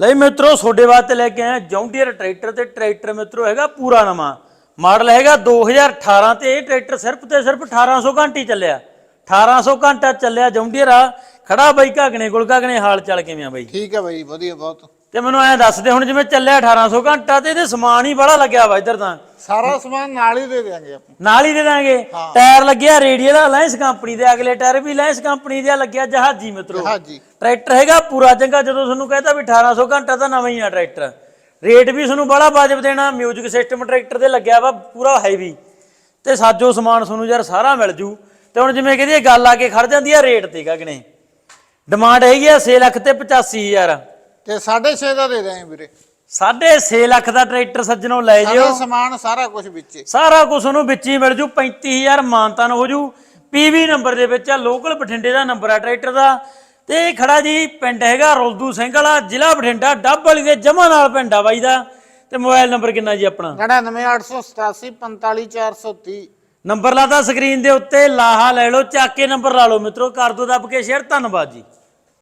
ਲਈ ਮਿੱਤਰੋ ਤੁਹਾਡੇ ਵਾਸਤੇ ਲੈ ਕੇ ਆਇਆ ਜੌਂਡੀਅਰ ਟਰੈਕਟਰ ਤੇ ਟਰੈਕਟਰ ਮਿੱਤਰੋ ਹੈਗਾ ਪੂਰਾ ਨਵਾਂ। ਮਾਡਲ ਹੈਗਾ 2018 ਤੇ ਇਹ ਟਰੈਕਟਰ ਸਿਰਫ ਤੇ ਸਿਰਫ 1800 ਘੰਟੇ ਚੱਲਿਆ। 1800 ਘੰਟਾ ਚੱਲਿਆ ਜੌਂਡੀਅਰ ਆ। ਖੜਾ ਬਾਈ ਘਾਗਣੇ ਕੋਲ ਘਾਗਣੇ ਹਾਲ ਚਾਲ ਕਿਵੇਂ ਆ ਬਾਈ? ਠੀਕ ਹੈ ਬਾਈ ਵਧੀਆ ਬਹੁਤ। ਤੇ ਮੈਨੂੰ ਐਂ ਦੱਸ ਦੇ ਹੁਣ ਜਿਵੇਂ ਚੱਲਿਆ 1800 ਘੰਟਾ ਤੇ ਇਹਦੇ ਸਮਾਨ ਹੀ ਬੜਾ ਲੱਗਿਆ ਵਾ ਇੱਧਰ ਤਾਂ। ਸਾਰਾ ਸਮਾਨ ਨਾਲ ਹੀ ਦੇ ਦੇਾਂਗੇ ਆਪਾਂ। ਨਾਲ ਹੀ ਦੇ ਦਾਂਗੇ। ਟਾਇਰ ਲੱਗਿਆ ਰੇਡੀਅਲ ਅਲਾਇੰਸ ਕੰਪਨੀ ਦੇ ਅਗਲੇ ਟਾਇਰ ਵੀ ਅਲਾਇੰਸ ਕੰਪਨੀ ਦੇ ਲੱਗਿਆ ਜਹਾਜ਼ੀ ਮਿੱਤਰੋ। ਹਾਂਜੀ ਟਰੈਕਟਰ ਹੈਗਾ ਪੂਰਾ ਚੰਗਾ ਜਦੋਂ ਤੁਹਾਨੂੰ ਕਹਿੰਦਾ ਵੀ 1800 ਘੰਟਾ ਤਾਂ ਨਵਾਂ ਹੀ ਆ ਟਰੈਕਟਰ। ਰੇਟ ਵੀ ਤੁਹਾਨੂੰ ਬੜਾ ਵਾਜਬ ਦੇਣਾ ਮਿਊਜ਼ਿਕ ਸਿਸਟਮ ਟਰੈਕਟਰ ਦੇ ਲੱਗਿਆ ਵਾ ਪੂਰਾ ਹੈਵੀ ਤੇ ਸਾਜੋ ਸਮਾਨ ਤੁਹਾਨੂੰ ਯਾਰ ਸਾਰਾ ਮਿਲ ਜੂ। ਤੇ ਹੁਣ ਜਿਵੇਂ ਕਹਿੰਦੀ ਇਹ ਗੱਲ ਆ ਕੇ ਖੜ ਜਾਂਦੀ ਆ ਰੇਟ ਤੇ ਗਗਨੇ। ਡਿਮਾਂਡ ਹੈਗੀ ਆ 6 ਲੱਖ ਤੇ 85000 ਤੇ 6.5 ਦਾ ਦੇ ਦਾਂਗੇ ਵੀਰੇ। 6.5 ਲੱਖ ਦਾ ਟਰੈਕਟਰ ਸੱਜਣੋਂ ਲੈ ਜਿਓ। ਸਾਰਾ ਸਮਾਨ ਸਾਰਾ ਕੁਝ ਵਿੱਚ। ਸਾਰਾ ਕੁਝ ਉਹਨੂੰ ਵਿੱਚ ਹੀ ਮਿਲ ਜੂ 35000 ਮਾਨਤਾਨ ਹੋ ਜੂ। ਪੀਵੀ ਨੰਬਰ ਦੇ ਵਿੱਚ ਆ ਲੋਕਲ ਬਠਿੰਡੇ ਦਾ ਨੰਬਰ ਆ ਟਰੈਕਟਰ ਦਾ। ਤੇ ਇਹ ਖੜਾ ਜੀ ਪਿੰਡ ਹੈਗਾ ਰੋਲਦੂ ਸਿੰਘ ਵਾਲਾ ਜ਼ਿਲ੍ਹਾ ਬਠਿੰਡਾ ਡੱਬ ਵਾਲੀ ਦੇ ਜਮਾ ਨਾਲ ਪਿੰਡ ਆ ਬਾਈ ਦਾ। ਤੇ ਮੋਬਾਈਲ ਨੰਬਰ ਕਿੰਨਾ ਜੀ ਆਪਣਾ? 99887 45430 ਨੰਬਰ ਲਾਤਾ ਸਕਰੀਨ ਦੇ ਉੱਤੇ ਲਾਹਾ ਲੈ ਲਓ ਚੱਕ ਕੇ ਨੰਬਰ ਲਾ ਲਓ ਮਿੱਤਰੋ। ਕਰ ਦੋ ਦੱਬ ਕੇ ਸ਼ੇਅਰ ਧੰਨਵਾਦ ਜੀ।